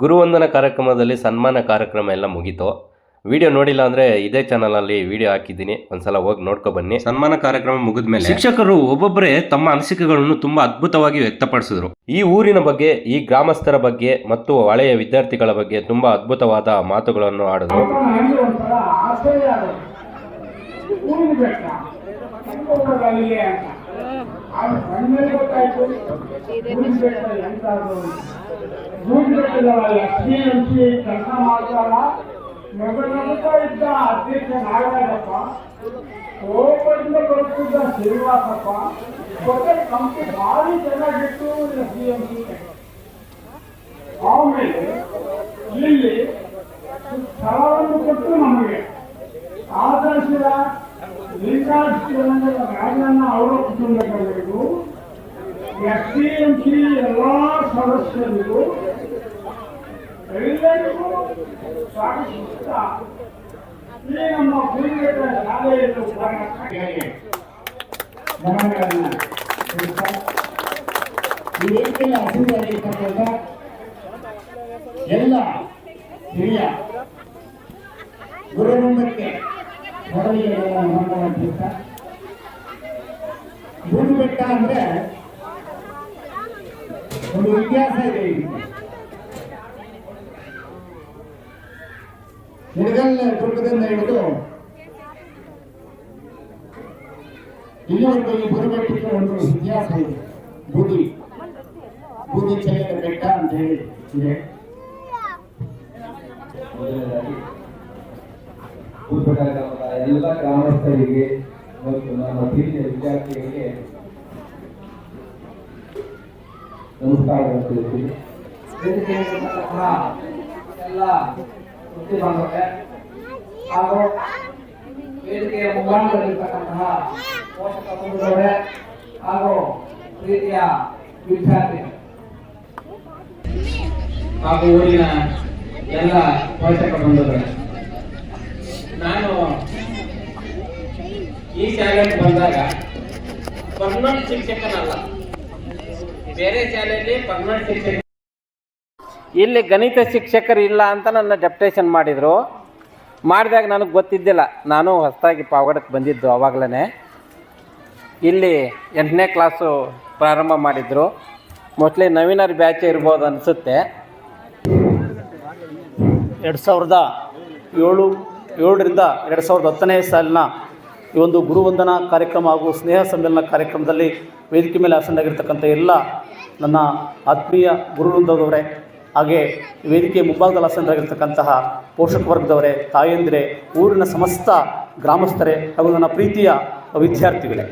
ಗುರುವಂದನ ಕಾರ್ಯಕ್ರಮದಲ್ಲಿ ಸನ್ಮಾನ ಕಾರ್ಯಕ್ರಮ ಎಲ್ಲ ಮುಗೀತು. ವಿಡಿಯೋ ನೋಡಿಲ್ಲ ಅಂದ್ರೆ ಇದೇ ಚಾನಲ್ ಅಲ್ಲಿ ವಿಡಿಯೋ ಹಾಕಿದ್ದೀನಿ. ಒಂದ್ಸಲ ಹೋಗಿ ನೋಡ್ಕೊ ಬನ್ನಿ. ಸನ್ಮಾನ ಕಾರ್ಯಕ್ರಮ ಮುಗಿದ ಮೇಲೆ ಶಿಕ್ಷಕರು ಒಬ್ಬೊಬ್ಬರೇ ತಮ್ಮ ಅನಿಸಿಕೆಗಳನ್ನು ತುಂಬಾ ಅದ್ಭುತವಾಗಿ ವ್ಯಕ್ತಪಡಿಸಿದ್ರು. ಈ ಊರಿನ ಬಗ್ಗೆ ಈ ಗ್ರಾಮಸ್ಥರ ಬಗ್ಗೆ ಮತ್ತು ಹಳೆಯ ವಿದ್ಯಾರ್ಥಿಗಳ ಬಗ್ಗೆ ತುಂಬಾ ಅದ್ಭುತವಾದ ಮಾತುಗಳನ್ನು ಆಡಿದ್ರು. ಊರಿಗೆ ಬೆಟ್ಟ ಚಿಕ್ಕಬಳ್ಳಾರಿಗೆ ಅಂತ ಆಗ ಸಣ್ಣ ಗೊತ್ತಾಯ್ತು ಊರಿಗೆ ಬೆಟ್ಟ ಸಿ ಕೆಲಸ ಮಾಡ್ತಾರ ನಗ ನಗುತ್ತಾ ಇದ್ದ ಅಧ್ಯಕ್ಷ ನಾಗರಾಜಪ್ಪ ಕೋಪದಿಂದ ಬರುತ್ತಿದ್ದ ಶ್ರೀನಿವಾಸಪ್ಪ ಜೊತೆ ಕಂಪನಿ ಭಾರಿ ಚೆನ್ನಾಗಿತ್ತು ಡಿ ಎಂ ಸಿ ಆಮೇಲೆ ಇಲ್ಲಿ ಸ್ಥಳವನ್ನು ಕೊಟ್ಟು ನಮಗೆ ಆದರ್ಶದ ಲಿಂಗಾಶ್ರಮದ ರಾಜನ್ನ ಅವರ ಕುಟುಂಬದವರಿಗೂ ಎಸ್ ಡಿ ಎಂ ಸಿ ಎಲ್ಲ ಸದಸ್ಯರಿಗೂ, ಎಲ್ಲರಿಗೂ ಸ್ವಾಗತಿಸುತ್ತಾ ಈ ನಮ್ಮ ಗುರುಗಳ ಶಾಲೆಯನ್ನು ಎಲ್ಲ ಹಿರಿಯ ಗುರುವೃಂದಕ್ಕೆ ಮೊದಲಿಗೆ ನಮಸ್ಕಾರ ಗುರು ಬೆಟ್ಟ ಅಂದ್ರೆ ಒಂದು ಇತಿಹಾಸ ಇದೆ ಇದಕ್ಕೆ. ಹಿಡಗಲ್ ದುರ್ಗದಿಂದ ಹಿಡಿದು ಇಲ್ಲಿವರೆಗೂ ಈ ಗುರು ಬೆಟ್ಟಕ್ಕೆ ಒಂದು ಇತಿಹಾಸ ಇದೆ ಬೂದಿ ಬೂದಿ ಚೆಲ್ಲಿದ ಬೆಟ್ಟ ಅಂತ ಹೇಳಿ ಇದೆ ಮೊದಲನೇದಾಗಿ ಉತ್ಪನ್ನದ ಎಲ್ಲ ಗ್ರಾಮಸ್ಥರಿಗೆ ಮತ್ತು ನಮ್ಮ ಪ್ರೀತಿಯ ವಿದ್ಯಾರ್ಥಿಗಳಿಗೆ ನಮಸ್ಕಾರಗಳು ತಿಳಿಸ್ತೀನಿ. ಎಲ್ಲ ವೃತ್ತಿ ಬಾಂಧವರೇ ಹಾಗೂ ವೇದಿಕೆಯ ಮುಂಭಾಗದಲ್ಲಿರ್ತಕ್ಕಂತಹ ಪೋಷಕ ಬಂಧುಗಳೇ ಹಾಗೂ ಪ್ರೀತಿಯ ವಿದ್ಯಾರ್ಥಿ ಹಾಗೂ ಊರಿನ ಎಲ್ಲ ಪೋಷಕ ಬಂಧುಗಳೇ. ನಾನು ಈ ಶಾಲೆಗೆ ಬಂದಾಗ ಪರ್ಮನೆಂಟ್ ಶಿಕ್ಷಕನಲ್ಲ. ಬೇರೆ ಶಾಲೆಯಲ್ಲಿ ಪರ್ಮನೆಂಟ್ ಶಿಕ್ಷಕ ಇಲ್ಲಿ ಗಣಿತ ಶಿಕ್ಷಕರು ಇಲ್ಲ ಅಂತ ನನ್ನ ಡೆಪ್ಟೇಷನ್ ಮಾಡಿದರು. ಮಾಡಿದಾಗ ನನಗೆ ಗೊತ್ತಿದ್ದಿಲ್ಲ. ನಾನು ಹೊಸದಾಗಿ ಪಾವಗಡಕ್ಕೆ ಬಂದಿದ್ದು ಆವಾಗಲೇ ಇಲ್ಲಿ ಎಂಟನೇ ಕ್ಲಾಸು ಪ್ರಾರಂಭ ಮಾಡಿದರು. ಮೋಸ್ಟ್ಲಿ ನವೀನರ್ ಬ್ಯಾಚ್ ಇರ್ಬೋದು ಅನಿಸುತ್ತೆ. ಎರಡು ಸಾವಿರದ ಏಳು ಏಳರಿಂದ ಎರಡು ಸಾವಿರದ ಹತ್ತನೇ ಸಾಲಿನ ಈ ಒಂದು ಗುರುವಂದನಾ ಕಾರ್ಯಕ್ರಮ ಹಾಗೂ ಸ್ನೇಹ ಸಮ್ಮೇಳನ ಕಾರ್ಯಕ್ರಮದಲ್ಲಿ ವೇದಿಕೆ ಮೇಲೆ ಆಸನಾಗಿರ್ತಕ್ಕಂಥ ಎಲ್ಲ ನನ್ನ ಆತ್ಮೀಯ ಗುರುವೃಂದದವರೇ, ಹಾಗೆ ವೇದಿಕೆ ಮುಂಭಾಗದಲ್ಲಿ ಆಸನರಾಗಿರ್ತಕ್ಕಂತಹ ಪೋಷಕ ವರ್ಗದವರೇ, ತಾಯಂದಿರೆ, ಊರಿನ ಸಮಸ್ತ ಗ್ರಾಮಸ್ಥರೇ, ಹಾಗೂ ನನ್ನ ಪ್ರೀತಿಯ ವಿದ್ಯಾರ್ಥಿಗಳೇ.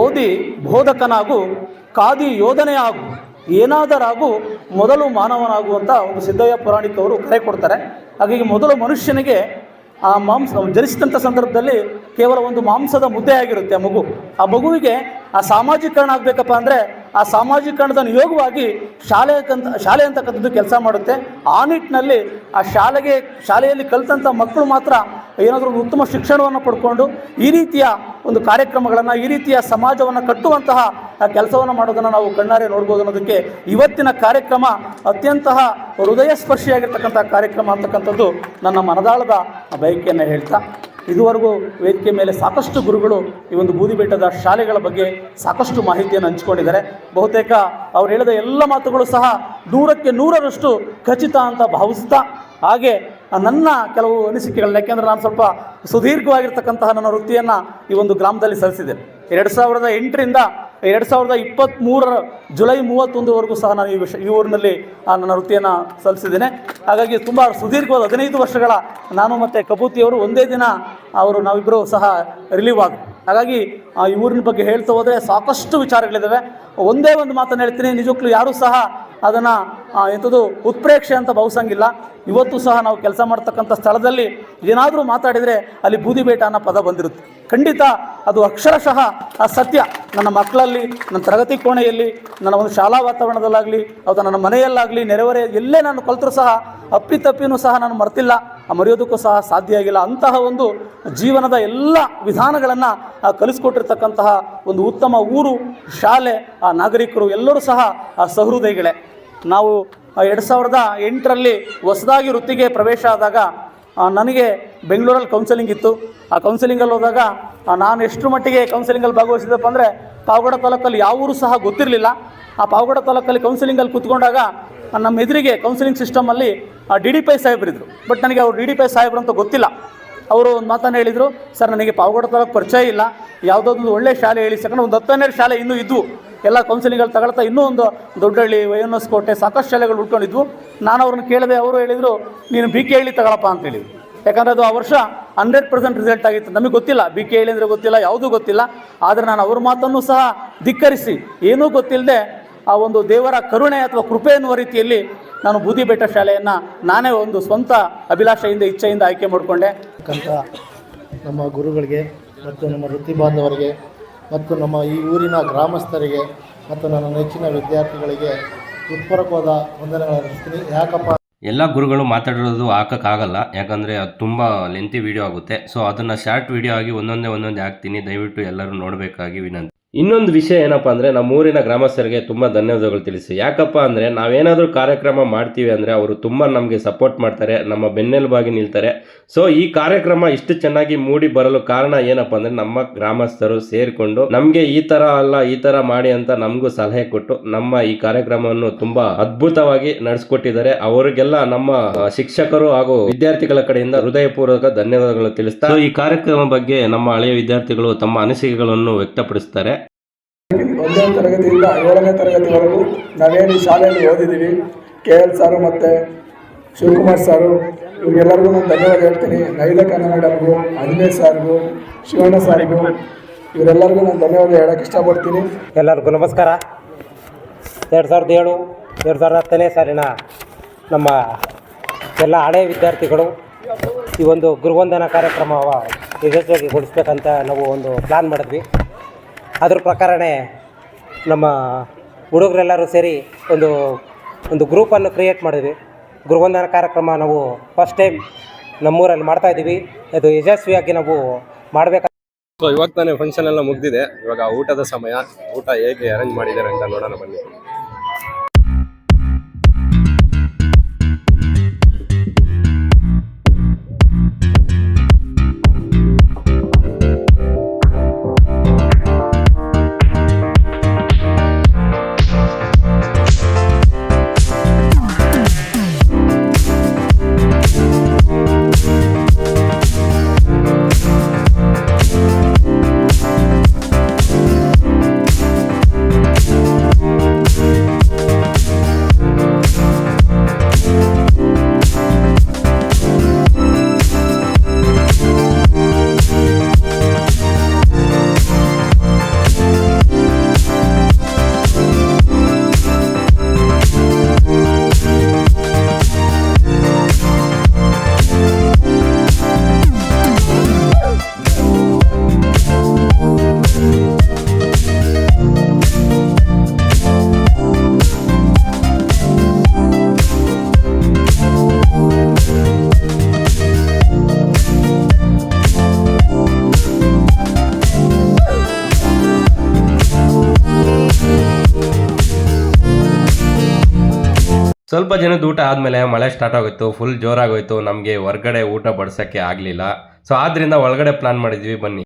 ಓದಿ ಬೋಧಕನಾಗು, ಕಾದಿ ಯೋಧನೆ ಆಗು ಏನಾದರಾಗು ಮೊದಲು ಮಾನವನಾಗುವಂಥ ಒಂದು ಸಿದ್ದಯ್ಯ ಪೌರಾಣಿಕವರು ಕರೆ ಕೊಡ್ತಾರೆ. ಹಾಗಾಗಿ ಮೊದಲು ಮನುಷ್ಯನಿಗೆ ಆ ಮಾಂಸ ಜನಿಸಿದಂಥ ಸಂದರ್ಭದಲ್ಲಿ ಕೇವಲ ಒಂದು ಮಾಂಸದ ಮುದ್ದೆ ಆಗಿರುತ್ತೆ ಆ ಮಗು. ಆ ಮಗುವಿಗೆ ಆ ಸಾಮಾಜೀಕರಣ ಆಗಬೇಕಪ್ಪ ಅಂದರೆ ಆ ಸಾಮಾಜೀಕರಣದ ನಿಯೋಗವಾಗಿ ಶಾಲೆ ಕಂತ, ಶಾಲೆ ಅಂತಕ್ಕಂಥದ್ದು ಕೆಲಸ ಮಾಡುತ್ತೆ. ಆ ನಿಟ್ಟಿನಲ್ಲಿ ಆ ಶಾಲೆಗೆ, ಶಾಲೆಯಲ್ಲಿ ಕಲಿತಂಥ ಮಕ್ಕಳು ಮಾತ್ರ ಏನಾದರೂ ಒಂದು ಉತ್ತಮ ಶಿಕ್ಷಣವನ್ನು ಪಡ್ಕೊಂಡು ಈ ರೀತಿಯ ಒಂದು ಕಾರ್ಯಕ್ರಮಗಳನ್ನು, ಈ ರೀತಿಯ ಸಮಾಜವನ್ನು ಕಟ್ಟುವಂತಹ ಕೆಲಸವನ್ನು ಮಾಡೋದನ್ನು ನಾವು ಕಣ್ಣಾರೆ ನೋಡ್ಬೋದು ಅನ್ನೋದಕ್ಕೆ ಇವತ್ತಿನ ಕಾರ್ಯಕ್ರಮ ಅತ್ಯಂತ ಹೃದಯ ಸ್ಪರ್ಶಿಯಾಗಿರ್ತಕ್ಕಂಥ ಕಾರ್ಯಕ್ರಮ ಅಂತಕ್ಕಂಥದ್ದು ನನ್ನ ಮನದಾಳದ ಬಯಕೆಯನ್ನು ಹೇಳ್ತಾ, ಇದುವರೆಗೂ ವೇದಿಕೆ ಮೇಲೆ ಸಾಕಷ್ಟು ಗುರುಗಳು ಈ ಒಂದು ಬೂದಿ ಬೆಟ್ಟದ ಶಾಲೆಗಳ ಬಗ್ಗೆ ಸಾಕಷ್ಟು ಮಾಹಿತಿಯನ್ನು ಹಂಚಿಕೊಂಡಿದ್ದಾರೆ. ಬಹುತೇಕ ಅವ್ರು ಹೇಳಿದ ಎಲ್ಲ ಮಾತುಗಳು ಸಹ ನೂರಕ್ಕೆ ನೂರರಷ್ಟು ಖಚಿತ ಅಂತ ಭಾವಿಸ್ತಾ ಹಾಗೆ ನನ್ನ ಕೆಲವು ಅನಿಸಿಕೆಗಳನ್ನ, ಯಾಕೆಂದರೆ ನಾನು ಸ್ವಲ್ಪ ಸುದೀರ್ಘವಾಗಿರ್ತಕ್ಕಂತಹ ನನ್ನ ವೃತ್ತಿಯನ್ನು ಈ ಒಂದು ಗ್ರಾಮದಲ್ಲಿ ಸಲ್ಲಿಸಿದೆ ಎರಡು ಸಾವಿರದ ಎಂಟರಿಂದ ಎರಡು ಸಾವಿರದ ಇಪ್ಪತ್ತ್ಮೂರರ ಜುಲೈ ಮೂವತ್ತೊಂದುವರೆಗೂ ಸಹ ನಾನು ಈ ವಿಷ, ಈ ಊರಿನಲ್ಲಿ ನನ್ನ ವೃತ್ತಿಯನ್ನು ಸಲ್ಲಿಸಿದ್ದೇನೆ. ಹಾಗಾಗಿ ತುಂಬ ಸುದೀರ್ಘವಾದ ಹದಿನೈದು ವರ್ಷಗಳ ನಾನು ಮತ್ತು ಕಬೂತಿಯವರು ಒಂದೇ ದಿನ ಅವರು ನಾವಿಬ್ಬರು ಸಹ ರಿಲೀವ್ ಆಗ ಹಾಗಾಗಿ ಈ ಊರಿನ ಬಗ್ಗೆ ಹೇಳ್ತಾ ಹೋದರೆ ಸಾಕಷ್ಟು ವಿಚಾರಗಳಿದ್ದಾವೆ ಒಂದೇ ಒಂದು ಮಾತನ್ನು ಹೇಳ್ತೀನಿ, ನಿಜಕ್ಕೂ ಯಾರೂ ಸಹ ಅದನ್ನು ಎಂಥದ್ದು ಉತ್ಪ್ರೇಕ್ಷೆ ಅಂತ ಭಾವಿಸಂಗಿಲ್ಲ ಇವತ್ತು ಸಹ ನಾವು ಕೆಲಸ ಮಾಡ್ತಕ್ಕಂಥ ಸ್ಥಳದಲ್ಲಿ ಏನಾದರೂ ಮಾತಾಡಿದರೆ ಅಲ್ಲಿ ಬೂದಿಬೇಟ ಅನ್ನೋ ಪದ ಬಂದಿರುತ್ತೆ. ಖಂಡಿತ ಅದು ಅಕ್ಷರಶಃ ಆ ಸತ್ಯ. ನನ್ನ ಮಕ್ಕಳಲ್ಲಿ, ನನ್ನ ತರಗತಿ ಕೋಣೆಯಲ್ಲಿ, ನನ್ನ ಒಂದು ಶಾಲಾ ವಾತಾವರಣದಲ್ಲಾಗಲಿ, ಅಥವಾ ನನ್ನ ಮನೆಯಲ್ಲಾಗಲಿ, ನೆರೆಹೊರೆ ಎಲ್ಲೇ ನಾನು ಕಲ್ತರೂ ಸಹ ಅಪ್ಪಿತಪ್ಪಿನೂ ಸಹ ನಾನು ಮರ್ತಿಲ್ಲ. ಮರೆಯೋದಕ್ಕೂ ಸಹ ಸಾಧ್ಯ ಆಗಿಲ್ಲ. ಅಂತಹ ಒಂದು ಜೀವನದ ಎಲ್ಲ ವಿಧಾನಗಳನ್ನು ಕಲಿಸ್ಕೊಟ್ಟಿರ್ತಕ್ಕಂತಹ ಒಂದು ಉತ್ತಮ ಊರು, ಶಾಲೆ, ಆ, ನಾಗರಿಕರು ಎಲ್ಲರೂ ಸಹ, ಆ, ಸಹೃದಯಗಳೇ. ನಾವು ಎರಡು ಸಾವಿರದ ಎಂಟರಲ್ಲಿ ಹೊಸದಾಗಿ ವೃತ್ತಿಗೆ ಪ್ರವೇಶ ಆದಾಗ ನನಗೆ ಬೆಂಗಳೂರಲ್ಲಿ ಕೌನ್ಸಿಲಿಂಗ್ ಇತ್ತು. ಆ ಕೌನ್ಸಿಲಿಂಗಲ್ಲಿ ಹೋದಾಗ ನಾನು ಎಷ್ಟು ಮಟ್ಟಿಗೆ ಕೌನ್ಸಿಲಿಂಗಲ್ಲಿ ಭಾಗವಹಿಸಿದಪ್ಪ ಅಂದರೆ ಪಾವಗಡ ತಾಲೂಕಲ್ಲಿ ಯಾವ ಊರು ಸಹ ಗೊತ್ತಿರಲಿಲ್ಲ. ಆ ಪಾವಗಡ ತಾಲೂಕಲ್ಲಿ ಕೌನ್ಸಿಲಿಂಗಲ್ಲಿ ಕೂತ್ಕೊಂಡಾಗ ನಮ್ಮ ಎದುರಿಗೆ ಕೌನ್ಸಿಲಿಂಗ್ ಸಿಸ್ಟಮಲ್ಲಿ ಡಿ ಡಿ ಪೈ ಸಾಹೇಬರಿದ್ದರು ಬಟ್ ನನಗೆ ಅವರು ಡಿ ಡಿ ಪೈ ಸಾಹೇಬ್ರು ಅಂತ ಗೊತ್ತಿಲ್ಲ. ಅವರು ಒಂದು ಮಾತನ್ನು ಹೇಳಿದರು, ಸರ್, ನನಗೆ ಪಾವಗಡ ತಾಲೂಕು ಪರಿಚಯ ಇಲ್ಲ. ಯಾವುದೊಂದು ಒಳ್ಳೆ ಶಾಲೆ ಹೇಳಿ ಯಾಕಂದ್ರೆ ಒಂದು ಹತ್ತು ಹನ್ನೆರಡು ಶಾಲೆ ಇನ್ನೂ ಇದ್ವು. ಎಲ್ಲ ಕೌನ್ಸಿಲಿಂಗಲ್ಲಿ ತಗೊಳ್ತಾ ಇನ್ನೂ ಒಂದು ದೊಡ್ಡಹಳ್ಳಿ ಎಸ್ ಕೋಟೆ ಸಾಕಷ್ಟು ಶಾಲೆಗಳು ಉಳ್ಕೊಂಡಿದ್ವು ನಾನು ಅವ್ರನ್ನ ಕೇಳಿದೆ ಅವರು ಹೇಳಿದರು, ನೀನು ಬಿ ಕೆ ಹಳ್ಳಿ ತಗೊಳಪ್ಪ ಅಂತ ಹೇಳಿದ್ರು. ಯಾಕಂದರೆ ಅದು ಆ ವರ್ಷ ಹಂಡ್ರೆಡ್ ಪರ್ಸೆಂಟ್ ರಿಸಲ್ಟ್ ಆಗಿತ್ತು. ನಮಗೆ ಗೊತ್ತಿಲ್ಲ ಬಿ ಕೆ ಅಂದರೆ ಗೊತ್ತಿಲ್ಲ, ಯಾವುದೂ ಗೊತ್ತಿಲ್ಲ. ಆದರೆ ನಾನು ಅವ್ರ ಮಾತನ್ನು ಸಹ ಧಿಕ್ಕರಿಸಿ, ಏನೂ ಗೊತ್ತಿಲ್ಲದೆ ಆ ಒಂದು ದೇವರ ಕರುಣೆ ಅಥವಾ ಕೃಪೆ ಎನ್ನುವ ರೀತಿಯಲ್ಲಿ ನಾನು ಬೂದಿ ಬೆಟ್ಟ ಶಾಲೆಯನ್ನು ನಾನೇ ಒಂದು ಸ್ವಂತ ಅಭಿಲಾಷೆಯಿಂದ, ಇಚ್ಛೆಯಿಂದ ಆಯ್ಕೆ ಮಾಡಿಕೊಂಡೆ. ಕಂತ ನಮ್ಮ ಗುರುಗಳಿಗೆ ಮತ್ತು ನಮ್ಮ ವೃತ್ತಿ ಬಾಂಧವರಿಗೆ ಮತ್ತು ನಮ್ಮ ಈ ಊರಿನ ಗ್ರಾಮಸ್ಥರಿಗೆ ಮತ್ತು ನನ್ನ ನೆಚ್ಚಿನ ವಿದ್ಯಾರ್ಥಿಗಳಿಗೆ ಹೃತ್ಪೂರ್ವಕವಾದ ವಂದನೆಗಳನ್ನು ಯಾಕಪ್ಪ ಎಲ್ಲ ಗುರುಗಳು ಮಾತಾಡಿರೋದು ಹಾಕೋಕ್ಕಾಗಲ್ಲ, ಯಾಕಂದರೆ ಅದು ತುಂಬ ಲೆಂತಿ ವಿಡಿಯೋ ಆಗುತ್ತೆ. ಸೊ ಅದನ್ನು ಶಾರ್ಟ್ ವೀಡಿಯೋ ಆಗಿ ಒಂದೊಂದೇ ಒಂದೊಂದೇ ಹಾಕ್ತೀನಿ. ದಯವಿಟ್ಟು ಎಲ್ಲರೂ ನೋಡಬೇಕಾಗಿ ವಿನಂತಿ. ಇನ್ನೊಂದು ವಿಷಯ ಏನಪ್ಪ ಅಂದರೆ ನಮ್ಮ ಊರಿನ ಗ್ರಾಮಸ್ಥರಿಗೆ ತುಂಬ ಧನ್ಯವಾದಗಳು ತಿಳಿಸಿ. ಯಾಕಪ್ಪ ಅಂದರೆ ನಾವೇನಾದರೂ ಕಾರ್ಯಕ್ರಮ ಮಾಡ್ತೀವಿ ಅಂದರೆ ಅವರು ತುಂಬ ನಮಗೆ ಸಪೋರ್ಟ್ ಮಾಡ್ತಾರೆ, ನಮ್ಮ ಬೆನ್ನೆಲುಬಾಗಿ ನಿಲ್ತಾರೆ. ಸೊ ಈ ಕಾರ್ಯಕ್ರಮ ಇಷ್ಟು ಚೆನ್ನಾಗಿ ಮೂಡಿ ಬರಲು ಕಾರಣ ಏನಪ್ಪ ಅಂದರೆ ನಮ್ಮ ಗ್ರಾಮಸ್ಥರು ಸೇರಿಕೊಂಡು ನಮಗೆ ಈ ಥರ ಅಲ್ಲ, ಈ ಥರ ಮಾಡಿ ಅಂತ ನಮಗೂ ಸಲಹೆ ಕೊಟ್ಟು ನಮ್ಮ ಈ ಕಾರ್ಯಕ್ರಮವನ್ನು ತುಂಬ ಅದ್ಭುತವಾಗಿ ನಡೆಸ್ಕೊಟ್ಟಿದ್ದಾರೆ. ಅವರಿಗೆಲ್ಲ ನಮ್ಮ ಶಿಕ್ಷಕರು ಹಾಗೂ ವಿದ್ಯಾರ್ಥಿಗಳ ಕಡೆಯಿಂದ ಹೃದಯಪೂರ್ವಕ ಧನ್ಯವಾದಗಳು ತಿಳಿಸ್ತಾರೆ ಈ ಕಾರ್ಯಕ್ರಮ ಬಗ್ಗೆ ನಮ್ಮ ಹಳೆಯ ವಿದ್ಯಾರ್ಥಿಗಳು ತಮ್ಮ ಅನಿಸಿಕೆಗಳನ್ನು ವ್ಯಕ್ತಪಡಿಸ್ತಾರೆ. ಒಂದನೇ ತರಗತಿಯಿಂದ ಏಳನೇ ತರಗತಿವರೆಗೂ ನಾವೇನು ಈ ಶಾಲೆಯಲ್ಲಿ ಓದಿದ್ದೀವಿ. ಕೆ ಎಲ್ ಸಾರು ಮತ್ತು ಶಿವಕುಮಾರ್ ಸಾರು ಇವ್ರಿಗೆಲ್ಲರಿಗೂ ನಾನು ಧನ್ಯವಾದ ಹೇಳ್ತೀನಿ. ನೈದ ಕನ್ನಡಮ್ಗೂ ಅಂಜನೇ ಸಾರ್ಗೂ, ಶಿವಣ್ಣ ಸಾರಿಗೂ, ಇವರೆಲ್ಲರಿಗೂ ನಾನು ಧನ್ಯವಾದ ಹೇಳಕ್ಕೆ ಇಷ್ಟಪಡ್ತೀನಿ. ಎಲ್ಲರಿಗೂ ನಮಸ್ಕಾರ. ಎರಡು ಸಾವಿರದ ಏಳು, ಎರಡು ಸಾವಿರದ ಹತ್ತನೇ ಸಾಲಿನ ನಮ್ಮ ಎಲ್ಲ ಹಳೆಯ ವಿದ್ಯಾರ್ಥಿಗಳು ಈ ಒಂದು ಗುರುವಂದನ ಕಾರ್ಯಕ್ರಮ ಯಶಸ್ವಿಗೊಳಿಸ್ಬೇಕಂತ ನಾವು ಒಂದು ಪ್ಲ್ಯಾನ್ ಮಾಡಿದ್ವಿ. ಅದ್ರ ಪ್ರಕಾರನೇ ನಮ್ಮ ಹುಡುಗರೆಲ್ಲರೂ ಸೇರಿ ಒಂದು ಒಂದು ಗ್ರೂಪನ್ನು ಕ್ರಿಯೇಟ್ ಮಾಡಿದ್ವಿ. ಗುರುವಂದನ ಕಾರ್ಯಕ್ರಮ ನಾವು ಫಸ್ಟ್ ಟೈಮ್ ನಮ್ಮೂರಲ್ಲಿ ಮಾಡ್ತಾಯಿದ್ದೀವಿ ಅದು ಯಶಸ್ವಿಯಾಗಿ ನಾವು ಮಾಡಬೇಕು ಸೊ ಇವಾಗ ತಾನೇ ಫಂಕ್ಷನ್ ಎಲ್ಲ ಮುಗ್ದಿದೆ. ಇವಾಗ ಊಟದ ಸಮಯ. ಊಟ ಹೇಗೆ ಅರೇಂಜ್ ಮಾಡಿದ್ದಾರೆ ಅಂತ ನೋಡೋಣ ಬನ್ನಿ. ಸ್ವಲ್ಪ ಜನದ ಊಟ ಆದಮೇಲೆ ಮಳೆ ಸ್ಟಾರ್ಟ್ ಆಗೋಯ್ತು ಫುಲ್ ಜೋರಾಗೋಯ್ತು, ನಮಗೆ ಹೊರ್ಗಡೆ ಊಟ ಬಡಿಸೋಕ್ಕೆ ಆಗಲಿಲ್ಲ. ಸೊ ಆದ್ದರಿಂದ ಒಳಗಡೆ ಪ್ಲಾನ್ ಮಾಡಿದ್ವಿ, ಬನ್ನಿ.